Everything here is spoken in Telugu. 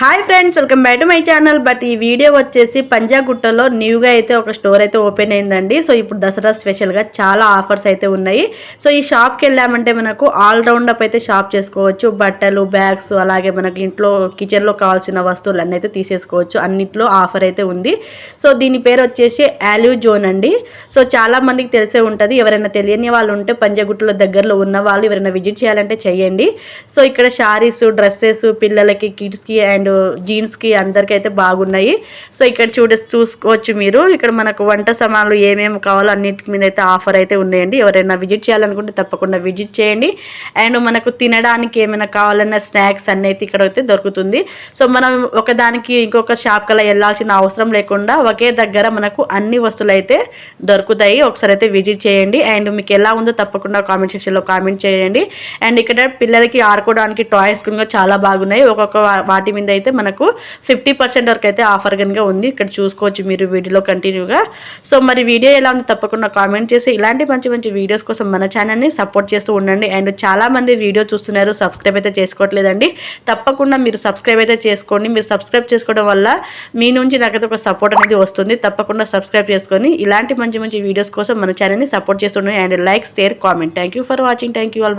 Hi friends welcome back to my channel. But ఈ వీడియో వచ్చేసి పంజాగుట్టలో న్యూగా అయితే ఒక స్టోర్ అయితే ఓపెన్ అయిందండి. సో ఇప్పుడు దసరా స్పెషల్గా చాలా ఆఫర్స్ అయితే ఉన్నాయి. సో ఈ షాప్కి వెళ్ళామంటే మనకు ఆల్ రౌండ్ అప్ అయితే షాప్ చేసుకోవచ్చు. బట్టలు బ్యాగ్స్ అలాగే మనకి ఇంట్లో కిచెన్లో కావాల్సిన వస్తువులు అన్నీ అయితే తీసేసుకోవచ్చు. అన్నిట్లో ఆఫర్ అయితే ఉంది. సో దీని పేరు వచ్చేసి యాల్యూ జోన్ అండి. సో చాలా మందికి తెలిసే ఉంటుంది. ఎవరైనా తెలియని వాళ్ళు ఉంటే పంజాగుట్టలో దగ్గరలో ఉన్న వాళ్ళు ఎవరైనా విజిట్ చేయాలంటే చేయండి. సో ఇక్కడ శారీస్ డ్రెస్సెస్ పిల్లలకి కిడ్స్కి అండ్ జీన్స్కి అందరికీ అయితే బాగున్నాయి. సో ఇక్కడ చూడ చూసుకోవచ్చు మీరు. ఇక్కడ మనకు వంట సామాన్లు ఏమేమి కావాలో అన్నిటి మీద అయితే ఆఫర్ అయితే ఉన్నాయండి. ఎవరైనా విజిట్ చేయాలనుకుంటే తప్పకుండా విజిట్ చేయండి. అండ్ మనకు తినడానికి ఏమైనా కావాలన్న స్నాక్స్ అన్నీ అయితే ఇక్కడ అయితే దొరుకుతుంది. సో మనం ఒకదానికి ఇంకొక షాప్ కల్లా వెళ్ళాల్సిన అవసరం లేకుండా ఒకే దగ్గర మనకు అన్ని వస్తువులు అయితే దొరుకుతాయి. ఒకసారి అయితే విజిట్ చేయండి. అండ్ మీకు ఎలా ఉందో తప్పకుండా కామెంట్ సెక్షన్లో కామెంట్ చేయండి. అండ్ ఇక్కడ పిల్లలకి ఆడుకోవడానికి టాయ్స్ కూడా చాలా బాగున్నాయి. ఒక్కొక్క వాటి మీద అయితే మనకు ఫిఫ్టీ పర్సెంట్ వరకు అయితే ఆఫర్ కనుక ఉంది. ఇక్కడ చూసుకోవచ్చు మీరు వీడియోలో కంటిన్యూగా. సో మరి వీడియో ఎలా ఉందో తప్పకుండా కామెంట్ చేసి ఇలాంటి మంచి మంచి వీడియోస్ కోసం మన ఛానల్ని సపోర్ట్ చేస్తూ ఉండండి. అండ్ చాలా మంది వీడియో చూస్తున్నారు సబ్స్క్రైబ్ అయితే చేసుకోవట్లేదండి. తప్పకుండా మీరు సబ్స్క్రైబ్ అయితే చేసుకోండి. మీరు సబ్స్క్రైబ్ చేసుకోవడం వల్ల మీ నుంచి నాకైతే ఒక సపోర్ట్ అనేది వస్తుంది. తప్పకుండా సబ్స్క్రైబ్ చేసుకొని ఇలాంటి మంచి మంచి వీడియోస్ కోసం మన ఛానల్ని support చేస్తుండండి and like share comment. Thank you for watching. Thank you all.